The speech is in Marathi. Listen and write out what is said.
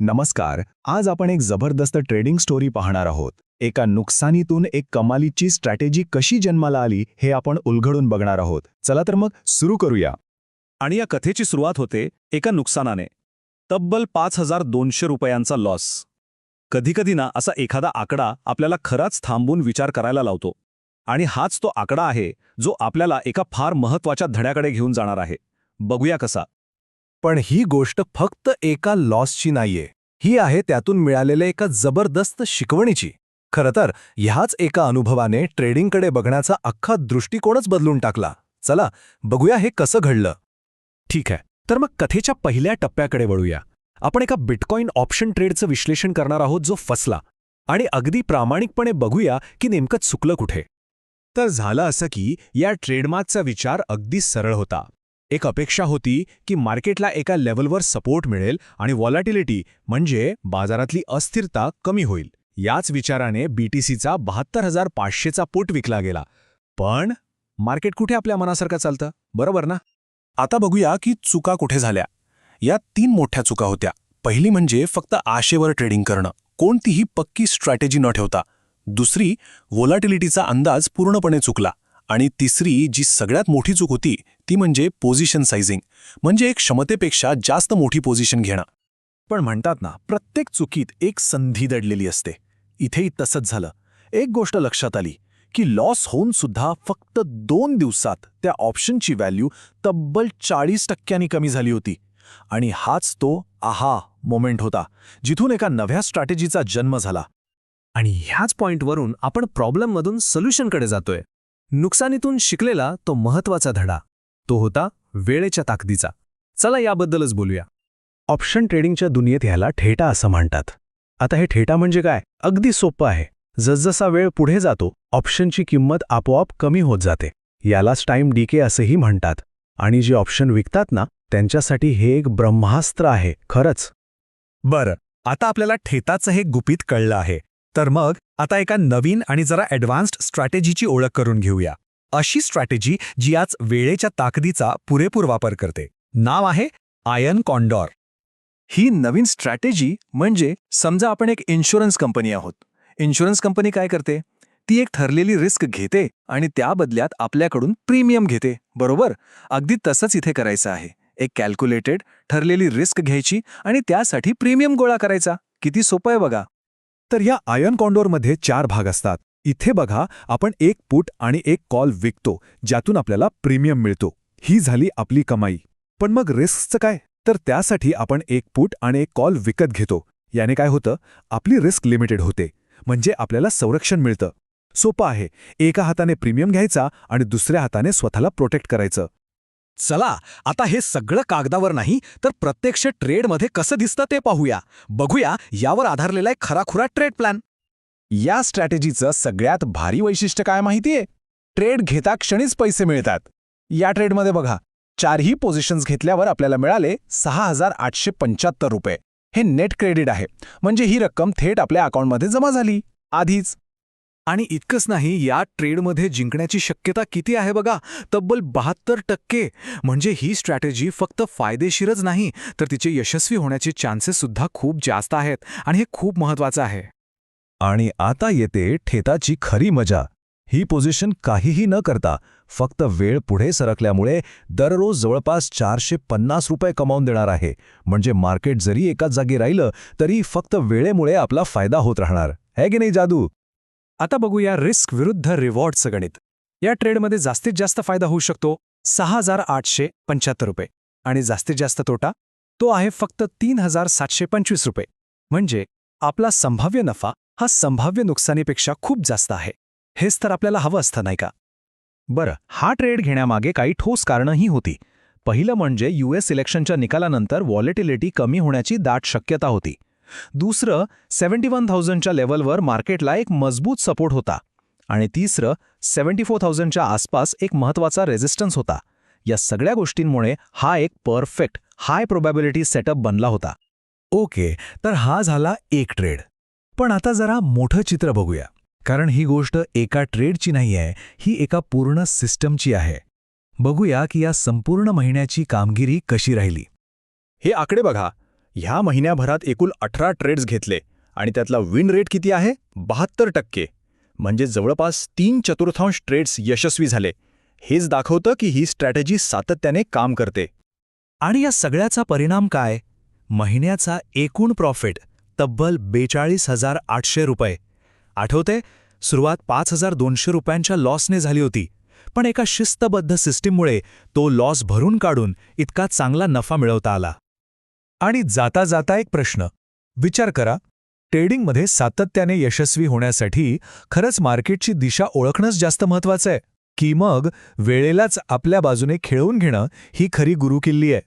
नमस्कार आज आपण एक जबरदस्त ट्रेडिंग स्टोरी पाहणार आहोत. एका नुकसानीतून एक कमालीची स्ट्रॅटेजी कशी जन्माला आली हे आपण उलगडून बघणार आहोत. चला तर मग सुरू करूया. आणि या कथेची सुरुवात होते एका नुकसानाने. तब्बल पाच हजार दोनशे रुपयांचा लॉस कधीकधी ना असा एखादा आकडा आपल्याला खराच थांबून विचार करायला लावतो. आणि हाच तो आकडा आहे जो आपल्याला एका फार महत्त्वाच्या धड्याकडे घेऊन जाणार आहे. बघूया कसा. पण ही गोष्ट फक्त एका लॉसची नाहीये. ही आहे त्यातून मिळालेल्या एका जबरदस्त शिकवणीची. खरं तर ह्याच एका अनुभवाने ट्रेडिंगकडे बघण्याचा अख्खा दृष्टिकोनच बदलून टाकला. चला बघूया हे कसं घडलं. ठीक आहे तर मग कथेच्या पहिल्या टप्प्याकडे वळूया. आपण एका बिटकॉईन ऑप्शन ट्रेडचं विश्लेषण करणार आहोत जो फसला. आणि अगदी प्रामाणिकपणे बघूया की नेमकं चुकलं कुठे. तर झालं असं की या ट्रेडमार्कचा विचार अगदी सरळ होता. एक अपेक्षा होती की मार्केटला एका लेव्हलवर सपोर्ट मिळेल आणि व्हॉलॅटिलिटी म्हणजे बाजारातली अस्थिरता कमी होईल. याच विचाराने बीटीसीचा बहात्तर हजार पाचशेचा पुट विकला गेला. पण मार्केट कुठे आपल्या मनासारखं चालतं? बरोबर ना? आता बघूया की चुका कुठे झाल्या. या तीन मोठ्या चुका होत्या. पहिली म्हणजे फक्त आशेवर ट्रेडिंग करणं. कोणतीही पक्की स्ट्रॅटेजी न ठेवता. दुसरी व्होलाटिलिटीचा अंदाज पूर्णपणे चुकला. आणि तिसरी जी सगळ्यात मोठी चूक होती ती म्हणजे पोझिशन सायझिंग म्हणजे एक क्षमतेपेक्षा जास्त मोठी पोझिशन घेणं. पण म्हणतात ना प्रत्येक चुकीत एक संधी दडलेली असते. इथेही तसंच झालं. एक गोष्ट लक्षात आली की लॉस होऊन सुद्धा फक्त दोन दिवसात त्या ऑप्शनची व्हॅल्यू तब्बल चाळीस टक्क्यांनी कमी झाली होती. आणि हाच तो आहा मोमेंट होता जिथून एका नव्या स्ट्रॅटेजीचा जन्म झाला. आणि ह्याच पॉइंटवरून आपण प्रॉब्लेममधून सोल्युशनकडे जातोय. नुकसानीतून शिकलेला तो महत्त्वाचा धडा. तो होता वेळेच्या ताकदीचा. चला याबद्दलच बोलूया. ऑप्शन ट्रेडिंगच्या दुनियेत ह्याला ठेटा असं म्हणतात. आता हे ठेटा म्हणजे काय? अगदी सोपं आहे. जसजसा वेळ पुढे जातो ऑप्शनची किंमत आपोआप कमी होत जाते. यालाच टाईम डीके असंही म्हणतात. आणि जे ऑप्शन विकतात ना त्यांच्यासाठी हे एक ब्रह्मास्त्र आहे खरंच. बरं आता आपल्याला ठेताचं हे गुपित कळलं आहे. तर मग आता एका नवीन आणि जरा ॲडव्हान्स्ड स्ट्रॅटेजीची ओळख करून घेऊया. अशी स्ट्रॅटेजी जी आज वेळेच्या ताकदीचा पुरेपूर वापर करते. नाव आहे आयन कॉन्डॉर. ही नवीन स्ट्रॅटेजी म्हणजे समजा आपण एक इन्शुरन्स कंपनी आहोत. इन्शुरन्स कंपनी काय करते? ती एक ठरलेली रिस्क घेते आणि त्या बदल्यात आपल्याकडून प्रीमियम घेते. बरोबर? अगदी तसंच इथे करायचं आहे. एक कॅल्क्युलेटेड ठरलेली रिस्क घ्यायची आणि त्यासाठी प्रीमियम गोळा करायचा. किती सोपं आहे बघा. तर या आयन कॉन्डोरमध्ये चार भाग असतात. इथे बघा आपण एक पुट आणि एक कॉल विकतो ज्यातून आपल्याला प्रीमियम मिळतो. ही झाली आपली कमाई. पण मग रिस्कचं काय? तर त्यासाठी आपण एक पुट आणि एक कॉल विकत घेतो. याने काय होतं? आपली रिस्क लिमिटेड होते. म्हणजे आपल्याला संरक्षण मिळतं. सोपं आहे. एका हाताने प्रीमियम घ्यायचा आणि दुसऱ्या हाताने स्वतःला प्रोटेक्ट करायचं. चला आता हे सगळं कागदावर नाही तर प्रत्यक्ष ट्रेडमध्ये कसं दिसतं ते पाहूया. बघूया यावर आधारलेला एक खराखुरा ट्रेड प्लॅन. या स्ट्रॅटेजीचं सगळ्यात भारी वैशिष्ट्य काय माहितीये? ट्रेड घेता क्षणीच पैसे मिळतात. या ट्रेडमध्ये बघा चारही पोझिशन्स घेतल्यावर आपल्याला मिळाले सहा हजार आठशे पंच्याहत्तर रुपये. हे नेट क्रेडिट आहे म्हणजे ही रक्कम थेट आपल्या अकाउंटमध्ये जमा झाली. आधीच. आणि इतकंच नाही या ट्रेडमध्ये जिंकण्याची शक्यता किती आहे बघा? तब्बल बहात्तर टक्के. म्हणजे ही स्ट्रॅटेजी फक्त फायदेशीरच नाही तर तिचे यशस्वी होण्याचे चान्सेस सुद्धा खूप जास्त आहेत आणि हे खूप महत्वाचं आहे. आणि आता येते ठेताची खरी मजा. ही पोझिशन काहीही न करता फक्त वेळ पुढे सरकल्यामुळे दररोज जवळपास चारशे पन्नास रुपये कमावून देणार आहे. म्हणजे मार्केट जरी एकाच जागी राहिलं तरी फक्त वेळेमुळे आपला फायदा होत राहणार. है की नाही जादू? आता बघूया रिस्क विरुद्ध रिवॉर्डचं गणित. या ट्रेडमध्ये जास्तीत जास्त फायदा होऊ शकतो सहा हजार आठशे पंच्याहत्तर रुपये आणि जास्तीत जास्त तोटा तो आहे फक्त तीन हजार सातशे पंचवीस रुपये. म्हणजे आपला संभाव्य नफा हा संभाव्य नुकसानीपेक्षा खूप जास्त आहे. हेच तर आपल्याला हवं असतं नाही का? बरं हा ट्रेड घेण्यामागे काही ठोस कारणंही होती. पहिलं म्हणजे यूएस इलेक्शनच्या निकालानंतर व्हॉलेटिलिटी कमी होण्याची दाट शक्यता होती. दुसरं सेव्हन्टी वन थाउजंडच्या लेवलवर मार्केटला एक मजबूत सपोर्ट होता. आणि तिसरं सेव्हन्टी फोर थाउजंडच्या आसपास एक महत्त्वाचा रेझिस्टन्स होता. या सगळ्या गोष्टींमुळे हा एक परफेक्ट हाय प्रोबॅबिलिटी सेटअप बनला होता. ओके तर हा झाला एक ट्रेड पण आता जरा मोठं चित्र बघूया. कारण ही गोष्ट एका ट्रेडची नाही आहे ही एका पूर्ण सिस्टमची आहे. बघूया की या संपूर्ण महिन्याची कामगिरी कशी राहिली. हे आकडे बघा. ह्या महिन्याभरात एकूण अठरा ट्रेड्स घेतले आणि त्यातला विन रेट किती आहे? बहात्तर टक्के. म्हणजे जवळपास तीन चतुर्थांश ट्रेड्स यशस्वी झाले. हेच दाखवतं की ही स्ट्रॅटेजी सातत्याने काम करते. आणि या सगळ्याचा परिणाम काय? महिन्याचा एकूण प्रॉफिट तब्बल बेचाळीस हजार आठशे रुपये. आठवते? सुरुवात पाच हजार दोनशे रुपयांच्या लॉसने झाली होती. पण एका शिस्तबद्ध सिस्टीममुळे तो लॉस भरून काढून इतका चांगला नफा मिळवता आला. आणि जाता जाता एक प्रश्न. विचार करा. ट्रेडिंगमध्ये सातत्याने यशस्वी होण्यासाठी खरंच मार्केटची दिशा ओळखणंच जास्त महत्वाचं आहे. की मग वेळेलाच आपल्या बाजूने खेळवून घेणं ही खरी गुरुकिल्ली आहे.